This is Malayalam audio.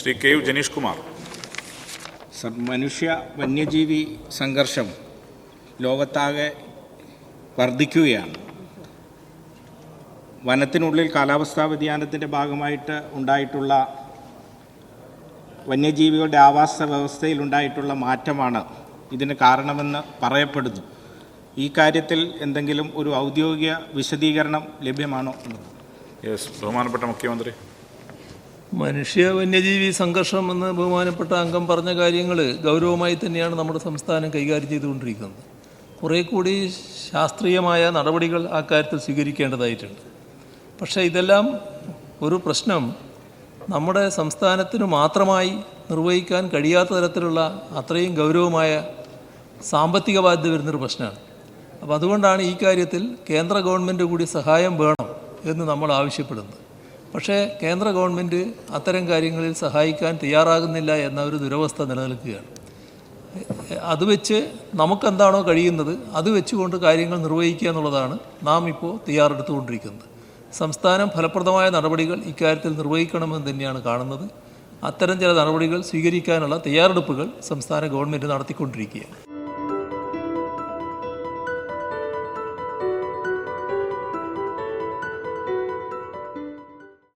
Shri K U Janeesh Kumar. Sir മനുഷ്യ വന്യജീവി സംഘർഷം ലോകത്താകെ വർദ്ധിക്കുകയാണ്. വനത്തിനുള്ളിൽ കാലാവസ്ഥാ വ്യതിയാനത്തിന്റെ ഭാഗമായിട്ട് ഉണ്ടായിട്ടുള്ള വന്യജീവികളുടെ ആവാസ വ്യവസ്ഥയിൽ ഉണ്ടായിട്ടുള്ള മാറ്റമാണ് ഇതിന് കാരണമെന്ന് പറയപ്പെടുന്നു. ഈ കാര്യത്തിൽ എന്തെങ്കിലും ഒരു ഔദ്യോഗിക വിശദീകരണം ലഭ്യമാണോ? എന്നത് ബഹുമാനപ്പെട്ട മുഖ്യമന്ത്രി. മനുഷ്യ വന്യജീവി സംഘർഷം എന്ന് ബഹുമാനപ്പെട്ട അംഗം പറഞ്ഞ കാര്യങ്ങൾ ഗൗരവമായി തന്നെയാണ് നമ്മുടെ സംസ്ഥാനം കൈകാര്യം ചെയ്തുകൊണ്ടിരിക്കുന്നത്. കുറേ കൂടി ശാസ്ത്രീയമായ നടപടികൾ ആ കാര്യത്തിൽ സ്വീകരിക്കേണ്ടതായിട്ടുണ്ട്. പക്ഷേ ഇതെല്ലാം ഒരു പ്രശ്നം നമ്മുടെ സംസ്ഥാനത്തിന് മാത്രമായി നിർവഹിക്കാൻ കഴിയാത്ത തരത്തിലുള്ള അത്രയും ഗൗരവമായ സാമ്പത്തിക ബാധ്യത വരുന്നൊരു പ്രശ്നമാണ്. അപ്പോൾ അതുകൊണ്ടാണ് ഈ കാര്യത്തിൽ കേന്ദ്ര ഗവൺമെന്റ് കൂടി സഹായം വേണം എന്ന് നമ്മൾ ആവശ്യപ്പെടുന്നത്. പക്ഷേ കേന്ദ്ര ഗവൺമെന്റ് അത്തരം കാര്യങ്ങളിൽ സഹായിക്കാൻ തയ്യാറാകുന്നില്ല എന്ന ഒരു ദുരവസ്ഥ നിലനിൽക്കുകയാണ്. അത് വെച്ച് നമുക്കെന്താണോ കഴിയുന്നത് അത് വെച്ചുകൊണ്ട് കാര്യങ്ങൾ നിർവഹിക്കുക എന്നുള്ളതാണ് നാം ഇപ്പോൾ തയ്യാറെടുത്തുകൊണ്ടിരിക്കുന്നത്. സംസ്ഥാനം ഫലപ്രദമായ നടപടികൾ ഇക്കാര്യത്തിൽ നിർവഹിക്കണമെന്ന് തന്നെയാണ് കാണുന്നത്. അത്തരം ചില നടപടികൾ സ്വീകരിക്കാനുള്ള തയ്യാറെടുപ്പുകൾ സംസ്ഥാന ഗവൺമെന്റ് നടത്തിക്കൊണ്ടിരിക്കുകയാണ്.